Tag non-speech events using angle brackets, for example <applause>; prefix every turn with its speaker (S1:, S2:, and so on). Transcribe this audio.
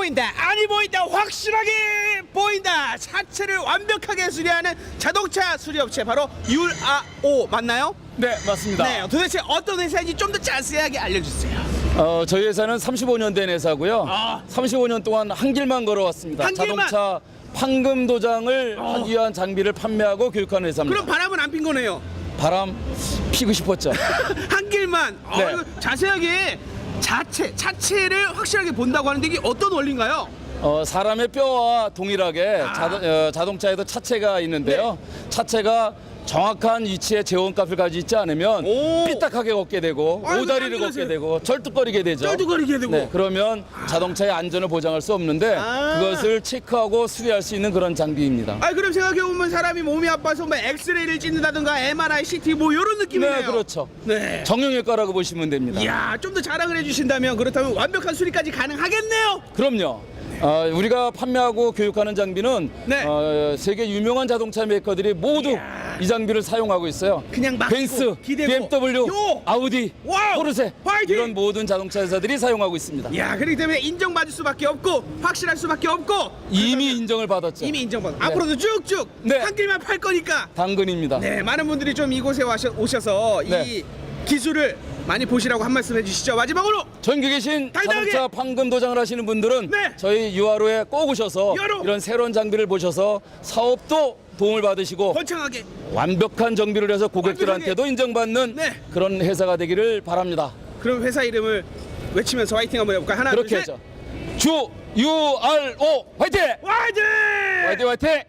S1: 보인다 아니 보인다 확실하게 보인다 차체를 완벽하게 수리하는 자동차 수리업체 바로 율아오 맞나요?
S2: 네, 맞습니다.
S1: 네 도대체 어떤 회사인지 좀 더 자세하게 알려주세요
S2: 어, 저희 회사는 35년 된 회사고요.
S1: 아.
S2: 35년 동안 한 길만 걸어왔습니다.
S1: 한 길만?
S2: 자동차 판금 도장을
S1: 어.
S2: 하기 위한 장비를 판매하고 교육하는 회사입니다.
S1: 그럼 바람은 안 핀 거네요
S2: 바람 피고 싶었죠. <laughs>
S1: 한 길만 어,
S2: 네.
S1: 이거 자세하게 자체 차체를 확실하게 본다고 하는데 이게 어떤 원리인가요?
S2: 어, 사람의 뼈와 동일하게
S1: 아.
S2: 자동, 어, 자동차에도 차체가 있는데요.
S1: 네.
S2: 차체가 정확한 위치에 제원값을 가지고 있지 않으면
S1: 오.
S2: 삐딱하게 걷게 되고
S1: 아이고,
S2: 오다리를. 걷게 되고 절뚝거리게 되죠.
S1: 쩔뚝거리게 되고
S2: 네, 그러면 자동차의 안전을 보장할 수 없는데
S1: 아.
S2: 그것을 체크하고 수리할 수 있는 그런 장비입니다.
S1: 아 그럼 생각해보면 사람이 몸이 아파서 뭐 엑스레이를 찍는다든가 MRI, CT 뭐 이런 느낌이네요
S2: 네, 그렇죠.
S1: 네.
S2: 정형외과라고 보시면 됩니다.
S1: 이야 좀 더 자랑을 해주 신다면 그렇다면 완벽한 수리까지 가능하겠네요
S2: 그럼요. 어, 우리가 판매하고 교육하는 장비는
S1: 네.
S2: 어, 세계 유명한 자동차 메이커들이 모두
S1: 이야.
S2: 이 장비를 사용하고 있어요.
S1: 그냥 맡고
S2: 벤츠,
S1: 기대고.
S2: BMW,
S1: 요!
S2: 아우디,
S1: 와우!
S2: 포르쉐
S1: 화이팅!
S2: 이런 모든 자동차 회사들이 사용하고 있습니다.
S1: 이야 그렇기 때문에 인정받을 수밖에 없고 확실할 수밖에 없고
S2: 이미 인정을 받았죠.
S1: 이미 인정받 앞으로도 쭉쭉
S2: 네.
S1: 한 길만 팔 거니까
S2: 당근입니다.
S1: 네 많은 분들이 좀 이곳에 와셔, 오셔서 이
S2: 네.
S1: 기술을 많이 보시라고 한 말씀 해주시죠 마지막으로
S2: 전국에 계신
S1: 당당하게!
S2: 자동차 판금 도장을 하시는 분들은
S1: 네.
S2: 저희 유아로에 꼭 오셔서
S1: 유아로!
S2: 이런 새로운 장비를 보셔서 사업도 도움을 받으시고
S1: 거창하게
S2: 완벽한 정비를 해서 고객들한테도 인정받는
S1: 네.
S2: 그런 회사가 되기를 바랍니다.
S1: 그럼 회사 이름을 외치면서 화이팅 한번 해볼까요 하나
S2: 그렇게
S1: 둘 셋
S2: 하죠. 주, 유, 알, 오, 화이팅!
S1: 화이팅!
S2: 화이팅, 화이팅!